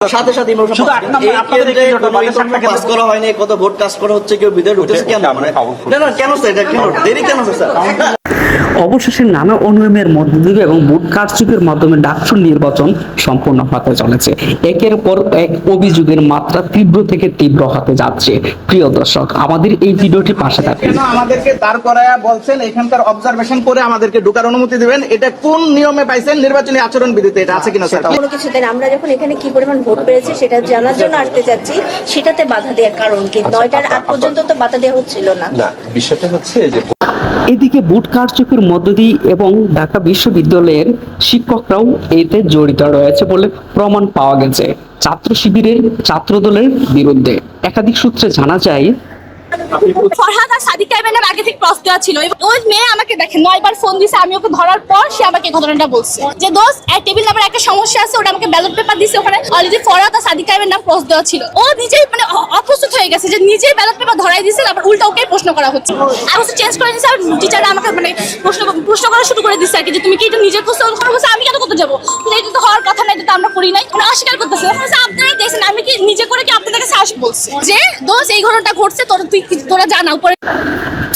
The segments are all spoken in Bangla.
সাথে সাথে করা হয়নি কত ভোট কাজ করা হচ্ছে কেউ বিদায় ঢুকতেছে কেন? মানে না না কেন স্যার এটা কেন? দেরি কেন স্যার অবশেষে নানা অনিয়মের মধ্য দিয়ে এবং ভোট কারচুপির মাধ্যমে ডাকসুর নির্বাচন সম্পূর্ণ হতে চলেছে। একের পর এক অভিযোগের মাত্রা তীব্র থেকে তীব্র হতে যাচ্ছে। প্রিয় দর্শক আমাদের এই ভিডিওটি পাশে থাকুন। আমাদেরকে দাঁড় করায়া বলছেন এখানকার অবজারভেশন করে আমাদেরকে ঢোকার অনুমতি দিবেন? এটা কোন নিয়মে পাইছেন নির্বাচনী আচরণ বিধিতে? এটা আছে কিনা স্যার কোনো কিছুতে। আমরা যখন এখানে কি পরিমাণ ভোট পেয়েছি সেটা জানার জন্য আসতে চাচ্ছি সেটাতে বাধা দেওয়ার কারণ কি? নয়টার আগ পর্যন্ত তো বাধা দেওয়া হচ্ছিল না। না বিষয়টা হচ্ছে যে এদিকে বুট কারচুপির মধ্য দিয়ে এবং ঢাকা বিশ্ববিদ্যালয়ের শিক্ষকরাও এতে জড়িত রয়েছে বলে প্রমাণ পাওয়া গেছে। ছাত্র শিবিরের ছাত্রদলের বিরুদ্ধে। একাধিক সূত্রে জানা যায় ফরহাদ আর সাদিক কাইমের নামে আগে থেকে ক্রস দেওয়া ছিল। ওই মেয়ে আমাকে দেখে, নয়বার ফোন দিছে, আমি ওকে ধরার পর সে আমাকে ঘটনাটা বলছে। যে দোষ টেবিল নাম্বার একটা সমস্যা আছে ওটা আমাকে ব্যালট পেপার দিছে, ওখানে অলরেডি ফরহাদ সাদিক কাইমের নাম ক্রস দেওয়া ছিল। ও নিজেই মানে অপ্রস্তুত হয়ে গেছে যে নিজেই ব্যালট পেপার ধরাই দিছে, তারপর উল্টা ওকে প্রশ্ন করা হচ্ছে। আর চেঞ্জ করে দিছে, আর টিচাররা আমাকে মানে প্রশ্ন প্রশ্ন করা শুরু করে দিচ্ছে আর কি, যে তুমি কি এটা নিজে করছ আমি কেন করতে যাব? এটা তো হওয়ার কথা না, এটা তো আমরা করি নাই। অস্বীকার করতেছে। আমি কি নিজে করে কি আপনাদের কাছে আসব বলছে? যে দোষ এই ঘটনাটা ঘটছে তোর তুই তোরা জানা পরে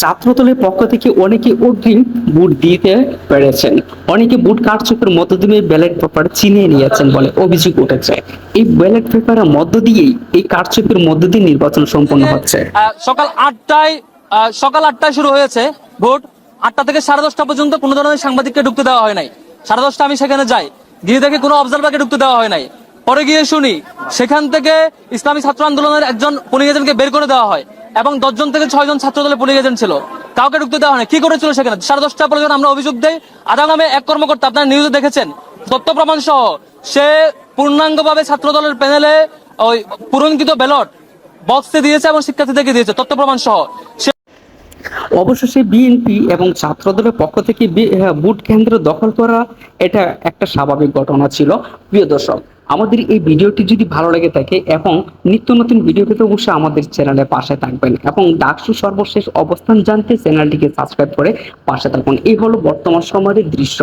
ছাত্রদলের পক্ষ থেকে অনেকে অগ্রিম বুট দিতে পেরেছেন। অনেকে বুট কারচুপের মধ্য দিয়ে ব্যালট পেপার চিনিয়ে নিয়েছেন বলে অভিযোগ উঠেছে। এই ব্যালট পেপারের মধ্য দিয়েই এই কারচুপের মধ্য দিয়ে নির্বাচন সম্পন্ন হচ্ছে। আহ, সকাল আটটায় আহ, সকাল আটটায় শুরু হয়েছে ভোট। আটটা থেকে সাড়ে দশটা পর্যন্ত কোনো ধরনের সাংবাদিককে ঢুকতে দেওয়া হয় নাই। সাড়ে দশটা আমি সেখানে যাই। গিয়ে দেখে কোনো অবজারভারকে ঢুকতে দেওয়া হয় নাই। পরে গিয়ে শুনি সেখান থেকে ইসলামী ছাত্র আন্দোলনের একজন পুলিশ এজেন্টকে বের করে দেওয়া হয় এবং দশজন থেকে ছয়জন ছাত্র দলের পুলিশ এজেন্ট ছিল। কাউকে ঢুকতে দেওয়া হয় কি করেছিল সেখানে? সাড়ে দশটা পর্যন্ত আমরা অভিযোগ দেই আধা নামে এক কর্মকর্তা আপনার নিউজে দেখেছেন তথ্য প্রমাণ সহ সে পূর্ণাঙ্গভাবে ছাত্র দলের প্যানেলে ওই পূরণকৃত ব্যালট বক্সে দিয়েছে এবং শিক্ষার্থীদেরকে দিয়েছে তথ্য প্রমাণ সহ। সে অবশেষে বিএনপি এবং ছাত্রদলের পক্ষ থেকে বি- হ্যাঁ, কেন্দ্র দখল করা এটা একটা স্বাভাবিক ঘটনা ছিল। প্রিয় দর্শক আমাদের এই ভিডিওটি যদি ভালো লাগে থাকে এবং নিত্য নতুন ভিডিও পেতে অবশ্যই আমাদের চ্যানেলে পাশে থাকবেন এবং ডাকসু সর্বশেষ অবস্থান জানতে চ্যানেলটিকে সাবস্ক্রাইব করে পাশে থাকুন। এই হলো বর্তমান সময়ের দৃশ্য।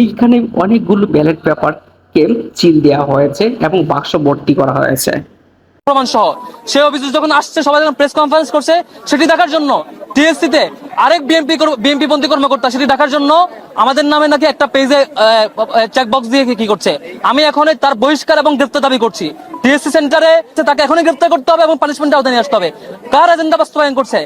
এইখানে অনেকগুলো ব্যালট পেপারকে চিল দেওয়া হয়েছে এবং বাক্স ভর্তি করা হয়েছে। প্রমাণ সহ সেই অভিযোগ যখন আসছে, সবাই যখন প্রেস কনফারেন্স করছে, সেটি দেখার জন্য টিএসসি তে আরেক বিএনপি বিএনপি পন্থী কর্মকর্তা, সেটি দেখার জন্য আমাদের নামে নাকি একটা পেজে চেকবক্স দিয়ে কি করছে। আমি এখন তার বহিষ্কার এবং গ্রেপ্তার দাবি করছি। টিএসসি সেন্টারে তাকে এখনই গ্রেপ্তার করতে হবে এবং পানিশমেন্ট আওতায় নিয়ে আসতে হবে। কার এজেন্ডা বাস্তবায়ন করছে?